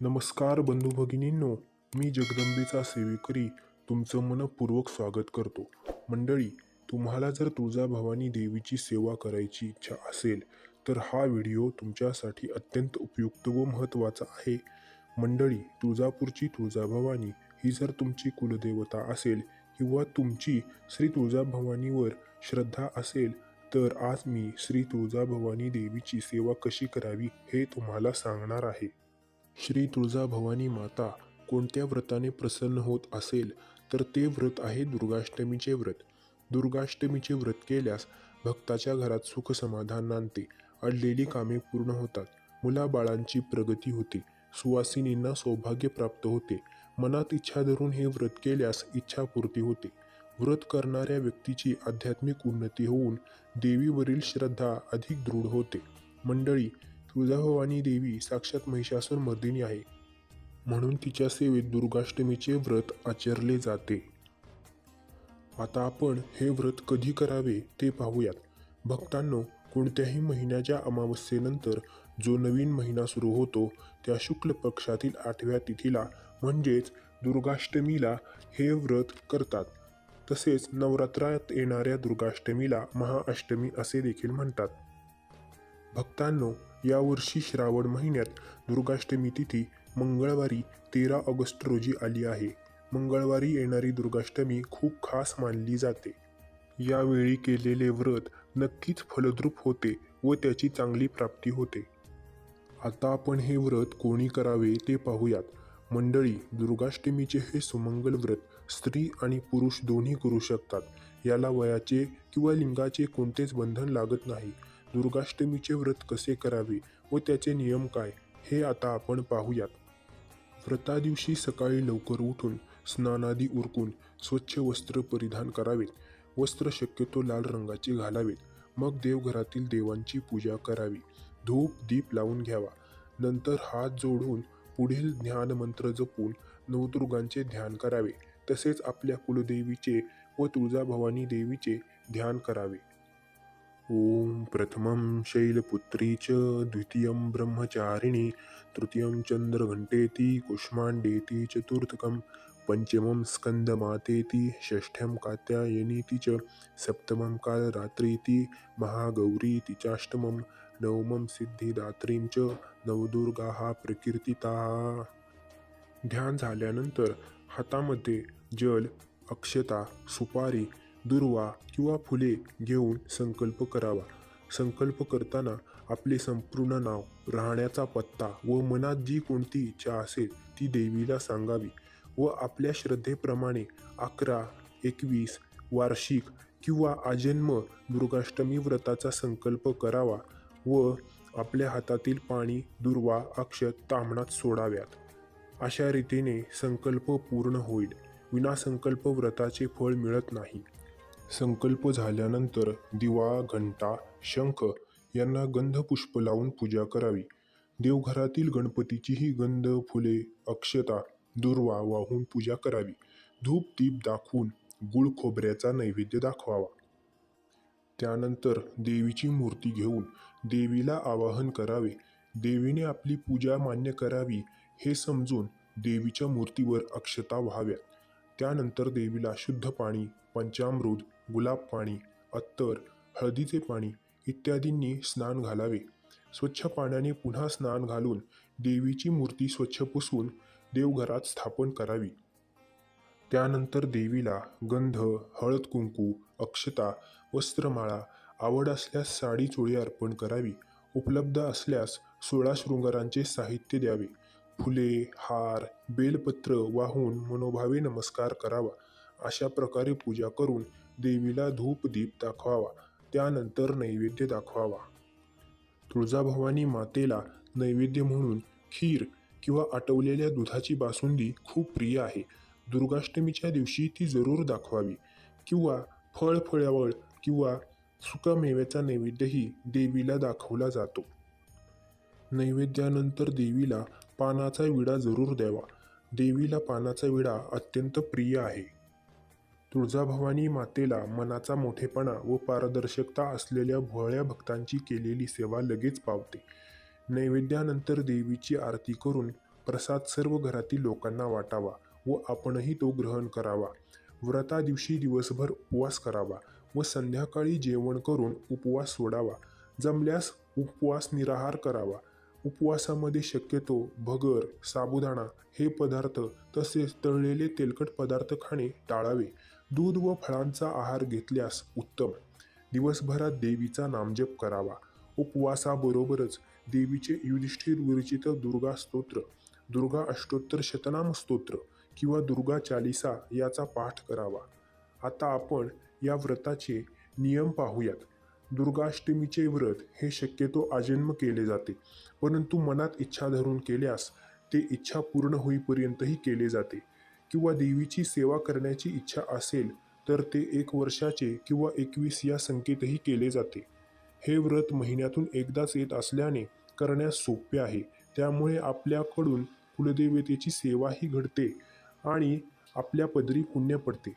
नमस्कार बंधू भगिनींनो मी जगदंबेचा सेवेकरी तुमचं मनपूर्वक स्वागत करतो. मंडळी तुम्हाला जर तुळजाभवानी देवीची सेवा करायची इच्छा असेल तर हा व्हिडिओ तुमच्यासाठी अत्यंत उपयुक्त व महत्त्वाचा आहे. मंडळी तुळजापूरची तुळजाभवानी ही जर तुमची कुलदेवता असेल किंवा तुमची श्री तुळजाभवानीवर श्रद्धा असेल तर आज मी श्री तुळजाभवानी देवीची सेवा कशी करावी हे तुम्हाला सांगणार आहे. श्री तुळजाभवानी माता कोणत्या व्रताने प्रसन्न होत असेल तर ते व्रत आहे दुर्गाष्टमीचे व्रत. दुर्गाष्टमीचे व्रत केल्यास भक्ताच्या घरात सुख समाधान नांदते अडलेली कामे पूर्ण होतात मुलाबाळांची प्रगती होते सुवासिनींना सौभाग्य प्राप्त होते मनात इच्छा धरून हे व्रत केल्यास इच्छापूर्ती होते. व्रत करणाऱ्या व्यक्तीची आध्यात्मिक उन्नती होऊन देवीवरील श्रद्धा अधिक दृढ होते. मंडळी तुळजाभवानी देवी साक्षात महिषासूर मर्दिनी आहे. म्हणून तिच्या सेवेत दुर्गाष्टमीचे व्रत आचरले जाते. आता आपण हे व्रत कधी करावे ते पाहूयात. भक्तांनो कोणत्याही महिन्याच्या अमावस्येनंतर जो नवीन महिना सुरू होतो त्या शुक्ल पक्षातील आठव्या तिथीला म्हणजेच दुर्गाष्टमीला हे व्रत करतात. तसेच नवरात्रात येणाऱ्या दुर्गाष्टमीला महाअष्टमी असे देखील म्हणतात. भक्तांनो यावर्षी श्रावण महिन्यात दुर्गाष्टमी तिथी मंगळवारी तेरा ऑगस्ट रोजी आली आहे. मंगळवारी येणारी दुर्गाष्टमी खूप खास मानली जाते. यावेळी केलेले व्रत नक्कीच फलद्रूप होते व त्याची चांगली प्राप्ती होते. आता आपण हे व्रत कोणी करावे ते पाहूयात. मंडळी दुर्गाष्टमीचे हे सुमंगल व्रत स्त्री आणि पुरुष दोन्ही करू शकतात. याला वयाचे किंवा लिंगाचे कोणतेच बंधन लागत नाही. दुर्गाष्टमीचे व्रत कसे करावे व त्याचे नियम काय हे आता आपण पाहूयात. व्रता दिवशी सकाळी लवकर उठून स्नानादी उरकून स्वच्छ वस्त्र परिधान करावेत. वस्त्र शक्यतो लाल रंगाचे घालावेत. मग देवघरातील देवांची पूजा करावी. धूप दीप लावून घ्यावा. नंतर हात जोडून पुढील ध्यानमंत्र जपून नवदुर्गांचे ध्यान करावे. तसेच आपल्या कुलदेवीचे व तुळजाभवानी देवीचे ध्यान करावे. ॐ प्रथमं शैलपुत्री च द्वितीयं ब्रह्मचारिणी तृतीयं चन्द्रघण्टेति कुष्माण्डेति चतुर्थकं पञ्चमं स्कन्दमातेति षष्ठ्यं कात्यायनीति च सप्तमं कालरात्रीति महागौरीति चाष्टमं नवमं सिद्धिदात्रीं च नवदुर्गाः प्रकीर्तिताः। ध्यान झाल्यानंतर हातामध्ये जल अक्षता सुपारी दुर्वा किंवा फुले घेऊन संकल्प करावा. संकल्प करताना आपले संपूर्ण नाव राहण्याचा पत्ता व मनात जी कोणती इच्छा असेल ती देवीला सांगावी व आपल्या श्रद्धेप्रमाणे अकरा एकवीस वार्षिक किंवा आजन्म दुर्गाष्टमी व्रताचा संकल्प करावा व आपल्या हातातील पाणी दुर्वा अक्षत तांबणात सोडाव्यात. अशा रीतीने संकल्प पूर्ण होईल. विनासंकल्प व्रताचे फळ मिळत नाही. संकल्प झाल्यानंतर दिवा घंटा शंख यांना गंधपुष्प लावून पूजा करावी. देवघरातील गणपतीचीही गंध फुले अक्षता दुर्वा वाहून पूजा करावी. धूप दीप दाखवून गुळ खोबऱ्याचा नैवेद्य दाखवावा. त्यानंतर देवीची मूर्ती घेऊन देवीला आवाहन करावे. देवीने आपली पूजा मान्य करावी हे समजून देवीच्या मूर्तीवर अक्षता व्हाव्या त्यानंतर देवीला शुद्ध पाणी पंचामृत गुलाब पाणी अत्तर हळदीचे पाणी इत्यादींनी स्नान घालावे. स्वच्छ पाण्याने पुन्हा स्नान घालून देवीची मूर्ती स्वच्छ पुसून देवघरात स्थापन करावी. त्यानंतर देवीला गंध हळद कुंकू अक्षता वस्त्रमाळा आवड असल्यास साडी चोळी अर्पण करावी. उपलब्ध असल्यास सोळा शृंगारांचे साहित्य द्यावे. फुले हार बेलपत्र वाहून मनोभावे नमस्कार करावा. अशा प्रकारे पूजा करून देवीला धूप दीप दाखवावा त्यानंतर नैवेद्य दाखवावा. तुळजाभवानी मातेला नैवेद्य म्हणून खीर किंवा आटवलेल्या दुधाची बासुंदी खूप प्रिय आहे. दुर्गाष्टमीच्या दिवशी ती जरूर दाखवावी किंवा फळ फळावळ किंवा सुकामेव्याचा नैवेद्यही देवीला दाखवला जातो. नैवेद्यानंतर देवीला पानाचा विडा जरूर द्यावा. देवीला पानाचा विडा अत्यंत प्रिय आहे. तुळजाभवानी मातेला मनाचा मोठेपणा व पारदर्शकता असलेल्या भोळ्या भक्तांची केलेली सेवा लगेच पावते. नैवेद्यानंतर देवीची आरती करून प्रसाद सर्व घरातील लोकांना वाटावा व आपणही तो ग्रहण करावा. व्रता दिवशी दिवसभर उपवास करावा व संध्याकाळी जेवण करून उपवास सोडावा. जमल्यास उपवास निराहार करावा. उपवासामध्ये शक्यतो भगर साबुदाणा हे पदार्थ तसेच तळलेले तेलकट पदार्थ खाणे टाळावे. दूध व फळांचा आहार घेतल्यास उत्तम. दिवसभरात देवीचा नामजप करावा. उपवासाबरोबरच देवीचे युधिष्ठिर विरचित दुर्गा स्तोत्र दुर्गा अष्टोत्तर शतनाम स्तोत्र किंवा दुर्गा चालिसा याचा पाठ करावा. आता आपण या व्रताचे नियम पाहूयात. दुर्गाष्टमीचे व्रत हे शक्यतो आजन्म केले जाते परंतु मनात इच्छा धरून केल्यास ते इच्छा पूर्ण होईपर्यंतही केले जाते. किंवा देवीची सेवा करण्याची इच्छा असेल तर ते एक वर्षाचे किंवा एकवीस या संख्येतही केले जाते. हे व्रत महिन्यातून एकदाच येत असल्याने करण्यास सोपे आहे. त्यामुळे आपल्याकडून कुलदेवतेची सेवाही घडते आणि आपल्या पदरी पुण्य पडते.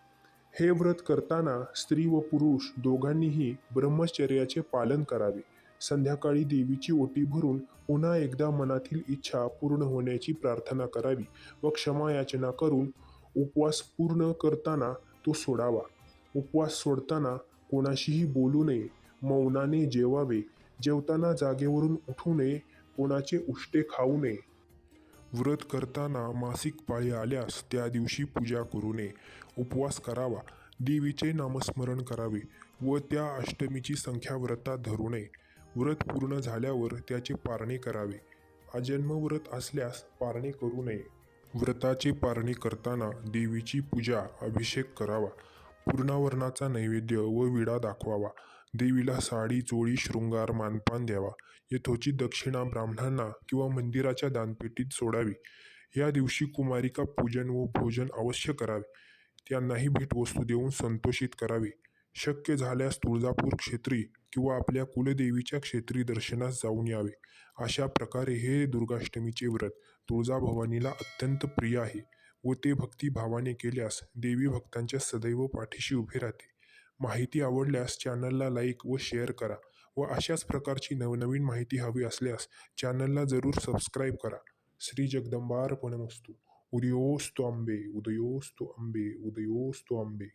हे व्रत करताना स्त्री व पुरुष दोघांनीही ब्रह्मचर्याचे पालन करावे. संध्याकाळी देवीची ओटी भरून पुन्हा एकदा मनातील इच्छा पूर्ण होण्याची प्रार्थना करावी व क्षमा याचना करून उपवास पूर्ण करताना तो सोडावा. उपवास सोडताना कोणाशीही बोलू नये मौनाने जेवावे जेवताना जागेवरून उठू नये कोणाचे उष्टे खाऊ नये. व्रत करताना मासिक पाळी आल्यास त्या दिवशी पूजा करू नये उपवास करावा देवीचे नामस्मरण करावे व त्या अष्टमीची संख्या व्रतात धरू नये. व्रत पूर्ण झाल्यावर त्याचे पारणे करावे. अजन्म व्रत असल्यास पारणे करू नये. व्रताचे पारणे करताना देवीची पूजा अभिषेक करावा. पूर्णावरणाचा नैवेद्य व विडा दाखवावा. देवीला साडी चोळी शृंगार मानपान द्यावा. यथोचित दक्षिणा ब्राह्मणांना किंवा मंदिराच्या दानपेटीत सोडावी. या दिवशी कुमारिका पूजन व भोजन अवश्य करावे. त्यांनाही भेटवस्तू देऊन संतोषित करावे. शक्य झाल्यास तुळजापूर क्षेत्री किंवा आपल्या कुलदेवीच्या क्षेत्री दर्शनास जाऊन यावे. अशा प्रकारे हे दुर्गाष्टमीचे व्रत तुळजाभवानीला अत्यंत प्रिय आहे व ते भक्तिभावाने केल्यास देवी भक्तांच्या सदैव पाठीशी उभे राहते. माहिती आवडल्यास चॅनलला लाईक व शेअर करा व अशाच प्रकारची नवनवीन माहिती हवी असल्यास चॅनलला जरूर सबस्क्राईब करा. श्री जगदंबार्पणमस्तू. उदयोस्तो आंबे उदयोस्तो आंबे उदयोस्तो आंबे.